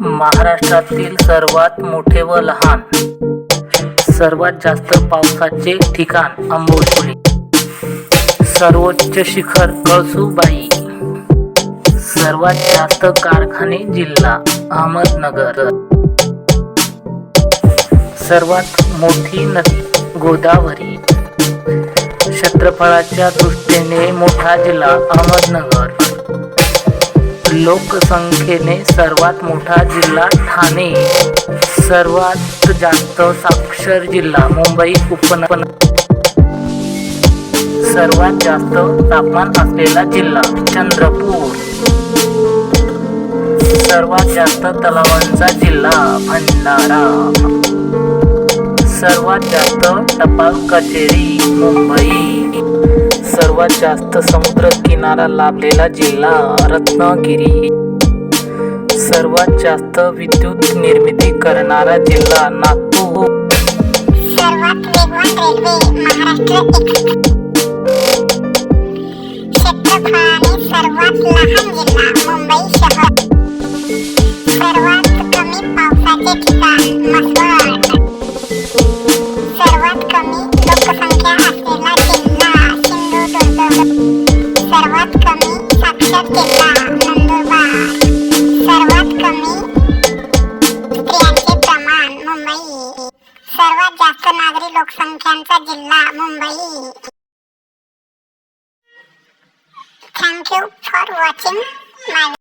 महाराष्ट्रातील सर्वात मोठे व लहान सर्वात जास्त पावसाचे ठिकाण आंबोली. सर्वोच्च शिखर कळसूबाई. सर्वात जास्त कारखाने जिल्हा अहमदनगर. सर्वात मोठी नदी गोदावरी. क्षेत्रफळाच्या दृष्टीने मोठा जिल्हा अहमदनगर. लोकसंख्येने सर्वात मोठा जिल्हा ठाणे. सर्वात जास्त साक्षर जिल्हा मुंबई उपनगन सर्वात जास्त तापमान असलेला जिल्हा चंद्रपूर. सर्वात जास्त तलावांचा जिल्हा भंडारा. सर्वात जास्त टपाल कचेरी मुंबई. सर्वात जास्त समुद्र किनारा लाभलेला जिल्हा रत्नागिरी. सर्वात जास्त विद्युत निर्मिती करणारा जिल्हा नागपूर. सर्वात वेगवान साक्षर जिल्हा नंदुरबार सर्वात कमी स्त्रियांचे प्रमाण मुंबई सर्वात जास्त नागरी लोकसंख्यांचा जिल्हा Mumbai thank for watching my